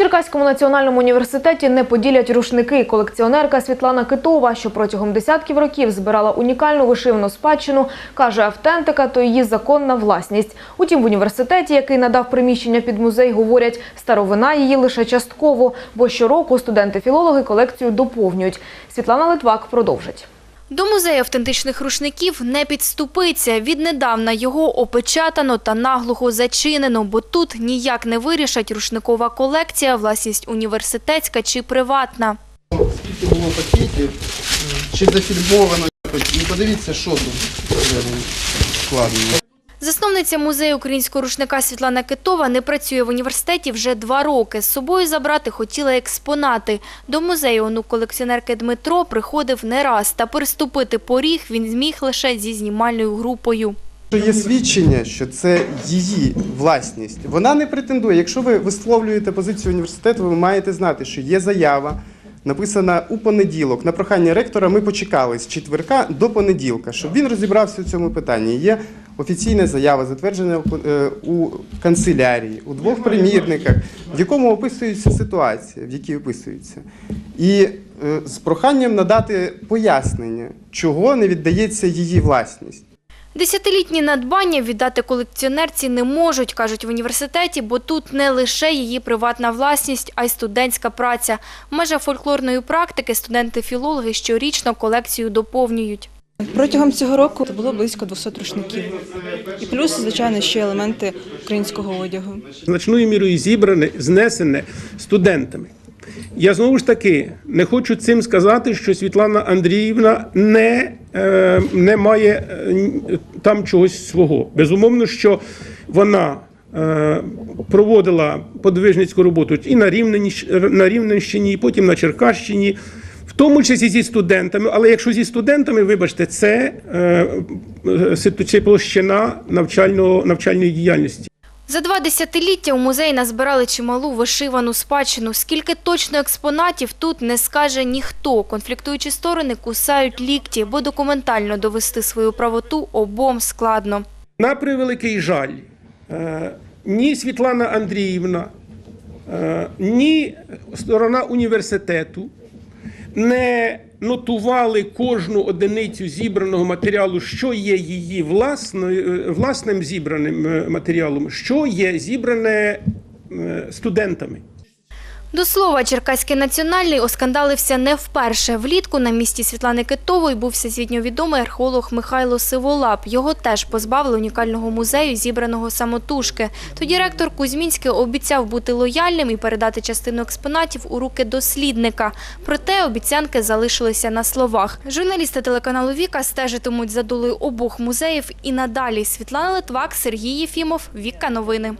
Черкаському національному університеті не поділять рушники. Колекціонерка Світлана Китова, що протягом десятків років збирала унікальну вишивну спадщину, каже, автентика то її законна власність. Утім, в університеті, який надав приміщення під музей, говорять, старовина її лише частково, бо щороку студенти-філологи колекцію доповнюють. Світлана Литвак продовжить. До музею автентичних рушників не підступиться. Віднедавна його опечатано та наглухо зачинено, бо тут ніяк не вирішать рушникова колекція, власність університетська чи приватна. Скільки було пакетів, чи зафільмовано, і подивіться, що тут складно. складено. Засновниця музею українського рушника Світлана Китова не працює в університеті вже два роки. З собою забрати хотіла експонати. До музею онук колекціонерки Дмитро приходив не раз, та переступити поріг він зміг лише зі знімальною групою. Є свідчення, що це її власність. Вона не претендує. Якщо ви висловлюєте позицію університету, ви маєте знати, що є заява, написана у понеділок. На прохання ректора ми почекали з четверка до понеділка, щоб він розібрався у цьому питанні. Є офіційна заява, затверджена е, у канцелярії, у двох примірниках, в якому описується ситуація, в якій описується. І е, з проханням надати пояснення, чого не віддається її власність. Десятилітні надбання віддати колекціонерці не можуть, кажуть в університеті, бо тут не лише її приватна власність, а й студентська праця. В межах фольклорної практики студенти-філологи щорічно колекцію доповнюють. Протягом цього року було близько 200 рушників. І плюс, звичайно, ще елементи українського одягу. значною мірою зібране, знесене студентами. Я знову ж таки не хочу цим сказати, що Світлана Андріївна не, е, не має е, там чогось свого. Безумовно, що вона е, проводила подвижницьку роботу і на Рівненщині, і потім на Черкащині, в тому числі зі студентами. Але якщо зі студентами, вибачте, це, е, е, це площина навчального, навчальної діяльності. За два десятиліття у музеї назбирали чималу вишивану спадщину. Скільки точно експонатів тут не скаже ніхто. Конфліктуючі сторони кусають лікті, бо документально довести свою правоту обом складно. На превеликий жаль, е, ні Світлана Андріївна, е, ні сторона університету не нотували кожну одиницю зібраного матеріалу, що є її власною, е, власним зібраним е, матеріалом, що є зібране е, студентами. До слова, Черкаський національний оскандалився не вперше. Влітку на місці Світлани Китової був всесвітньо відомий археолог Михайло Сиволап. Його теж позбавили унікального музею, зібраного самотужки. Тоді ректор Кузьмінський обіцяв бути лояльним і передати частину експонатів у руки дослідника. Проте обіцянки залишилися на словах. Журналісти телеканалу Віка стежитимуть за долею обох музеїв і надалі. Світлана Литвак, Сергій Єфімов, Віка Новини.